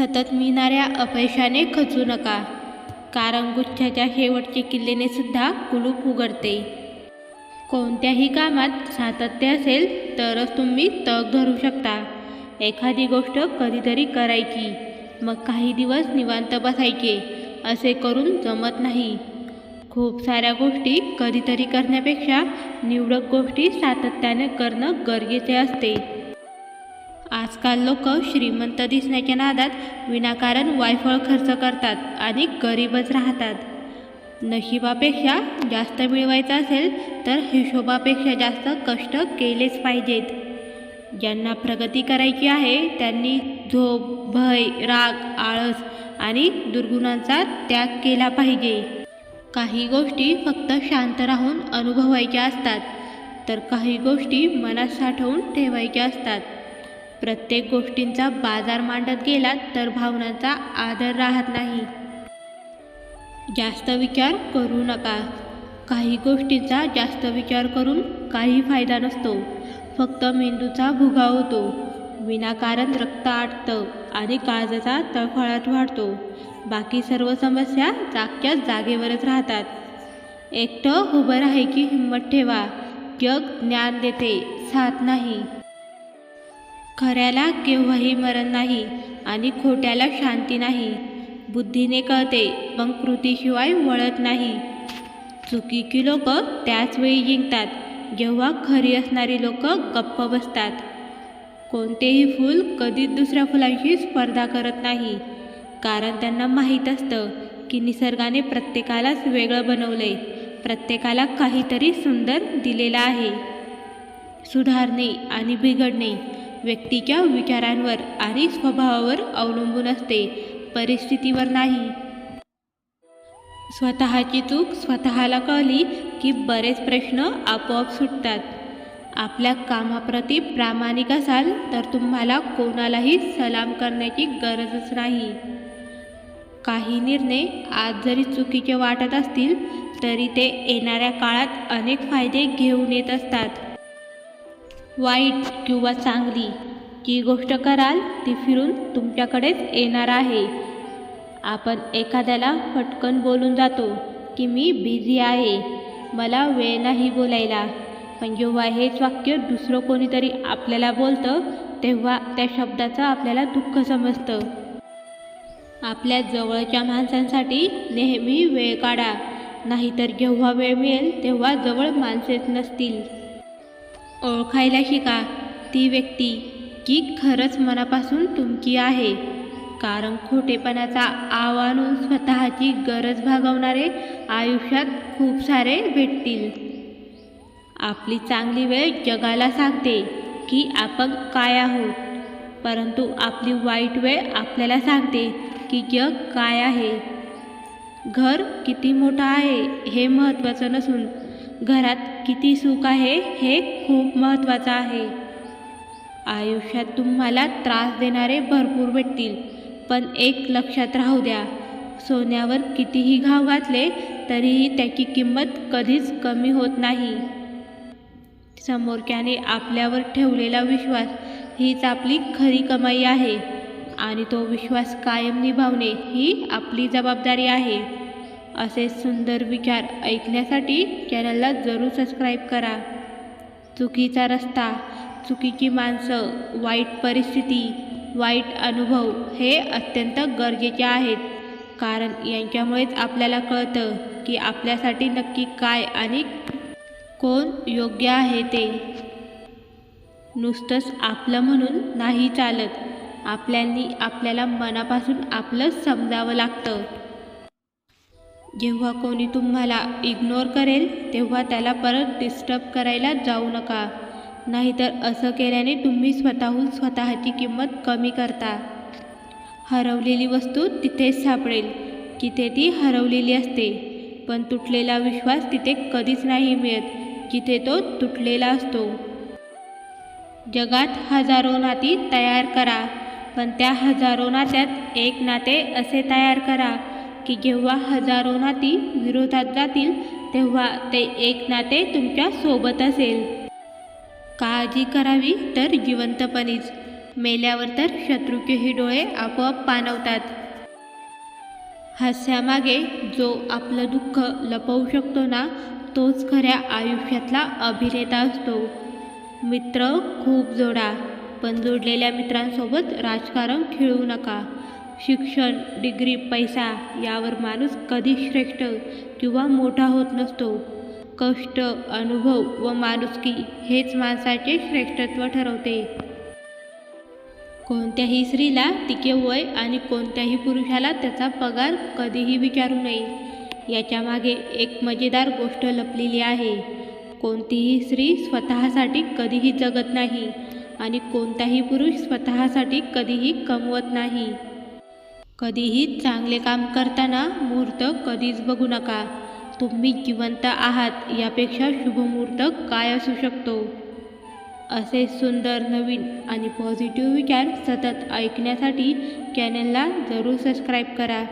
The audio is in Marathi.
सतत मिळणाऱ्या अपयशाने खचू नका. कारण गुच्छाच्या शेवटचे किल्लेने सुद्धा कुलूप उघडते. कोणत्याही कामात सातत्य असेल तरच तुम्ही तग धरू शकता. एखादी गोष्ट कधीतरी करायची. मग काही दिवस निवांत बसायचे. असे करून जमत नाही. खूप साऱ्या गोष्टी कधीतरी करण्यापेक्षा निवडक गोष्टी सातत्याने करणं गरजेचे असते. आजकाल लोक श्रीमंत दिसण्याच्या नादात विनाकारण वायफळ खर्च करतात आणि गरीबच राहतात. नशिबापेक्षा जास्त मिळवायचं असेल तर हिशोबापेक्षा जास्त कष्ट केलेच पाहिजेत. ज्यांना प्रगती करायची आहे त्यांनी झोप भय राग आळस आणि दुर्गुणांचा त्याग केला पाहिजे. काही गोष्टी फक्त शांत राहून अनुभवायच्या असतात तर काही गोष्टी मनात साठवून ठेवायच्या असतात. प्रत्येक गोष्टींचा बाजार मांडत गेलात तर भावनांचा आदर राहत नाही. जास्त विचार करू नका. काही गोष्टींचा जास्त विचार करून काही फायदा नसतो. फक्त मेंदूचा भुगा होतो. विनाकारण रक्त आटतं आणि काळजाचा तळफळाट वाढतो. बाकी सर्व समस्या जागच्या जागेवरच राहतात. एकटं उभं राहायची हिंमत ठेवा. जग ज्ञान देते साथ नाही. खऱ्याला केव्हाही मरण नाही आणि खोट्याला शांती नाही. बुद्धीने कळते पण कृतीशिवाय वळत नाही. चुकीची लोक त्याच वेळी जिंकतात जेव्हा खरी असणारी लोक गप्प बसतात. कोणतेही फूल कधीच दुसऱ्या फुलांशी स्पर्धा करत नाही. कारण त्यांना माहीत असतं की निसर्गाने प्रत्येकालाच वेगळं बनवलंय प्रत्येकाला काहीतरी सुंदर दिलेलं आहे. सुधारणे आणि बिघडणे व्यक्तीच्या विचारांवर आणि स्वभावावर अवलंबून असते. परिस्थितीवर नाही. स्वतःची चूक स्वतःला कळली की बरेच प्रश्न आपोआप सुटतात. आपल्या कामाप्रती प्रामाणिक असाल तर तुम्हाला कोणालाही सलाम करण्याची गरजच नाही. काही निर्णय आज जरी चुकीचे वाटत असतील तरी ते येणाऱ्या काळात अनेक फायदे घेऊन येत असतात. वाईट किंवा चांगली जी गोष्ट कराल ती फिरून तुमच्याकडेच येणार आहे. आपण एखाद्याला फटकन बोलून जातो की मी बिझी आहे. मला वेळ नाही बोलायला. पण जेव्हा हेच वाक्य दुसरं कोणीतरी आपल्याला बोलतं तेव्हा त्या शब्दाचं आपल्याला दुःख समजतं. आपल्या जवळच्या माणसांसाठी नेहमी वेळ काढा. नाहीतर जेव्हा वेळ मिळेल तेव्हा जवळ माणसेच नसतील. ओळखायला शिका ती व्यक्ती की खरंच मनापासून तुमची आहे. कारण खोटेपणाचा आव्हान स्वतःची गरज भागवणारे आयुष्यात खूप सारे भेटतील. आपली चांगली वेळ जगाला सांगते की आपण काय आहोत. परंतु आपली वाईट वेळ आपल्याला सांगते की जग काय आहे. घर किती मोठं आहे हे महत्त्वाचं नसून घरात किती सुख आहे हे खूप महत्त्वाचं आहे. आयुष्यात तुम्हाला त्रास देणारे भरपूर भेटतील पण एक लक्षात राहू द्या सोन्यावर कितीही घाव घातले तरीही त्याची किंमत कधीच कमी होत नाही. समोरच्याने आपल्यावर ठेवलेला विश्वास हीच आपली खरी कमाई आहे आणि तो विश्वास कायम निभावणे ही आपली जबाबदारी आहे. असे सुंदर विचार ऐकण्यासाठी चॅनलला जरूर सबस्क्राईब करा. चुकीचा रस्ता चुकीची माणसं वाईट परिस्थिती वाईट अनुभव हे अत्यंत गरजेचे आहेत. कारण यांच्यामुळेच आपल्याला कळतं की आपल्यासाठी नक्की काय आणि कोण योग्य आहे ते. नुसतंच आपलं म्हणून नाही चालत. आपल्यांनी आपल्याला मनापासून आपलंच समजावं लागतं. जेव्हा कोणी तुम्हाला इग्नोर करेल तेव्हा त्याला परत डिस्टर्ब करायला जाऊ नका. नाहीतर असं केल्याने तुम्ही स्वतःहून स्वतःची किंमत कमी करता. हरवलेली वस्तू तिथेच सापडेल जिथे ती हरवलेली असते. पण तुटलेला विश्वास तिथे कधीच नाही मिळत जिथे तो तुटलेला असतो. जगात हजारो नाती तयार करा पण त्या हजारो नात्यात एक नाते असे तयार करा. की जेव्हा हजारो नाती विरोधात जातील तेव्हा ते एक नाते तुमच्यासोबत असेल. काळजी करावी तर जिवंतपणीच. मेल्यावर तर शत्रूचेही डोळे आपोआप पाणवतात हास्यामागे जो आपलं दुःख लपवू शकतो ना तोच खऱ्या आयुष्यातला अभिनेता असतो. मित्र खूप जोडा पण जोडलेल्या मित्रांसोबत राजकारण खेळू नका. शिक्षण डिग्री पैसा यावर माणूस कधी श्रेष्ठ किंवा मोठा होत नसतो. कष्ट अनुभव व माणुसकी हेच माणसाचे श्रेष्ठत्व ठरवते. कोणत्याही स्त्रीला तिचे वय आणि कोणत्याही पुरुषाला त्याचा पगार कधीही विचारू नये. याच्यामागे एक मजेदार गोष्ट लपलेली आहे. कोणतीही स्त्री स्वतःसाठी कधीही जगत नाही आणि कोणताही पुरुष स्वतःसाठी कधीही कमवत नाही. कधीही चांगले काम करताना मुहूर्त कधीच बघू नका. तुम्ही जिवंत आहात यापेक्षा शुभमुहूर्त काय असू शकतो? असे सुंदर नवीन आणि पॉझिटिव्ह विचार सतत ऐकण्यासाठी चॅनलला जरूर सबस्क्राईब करा.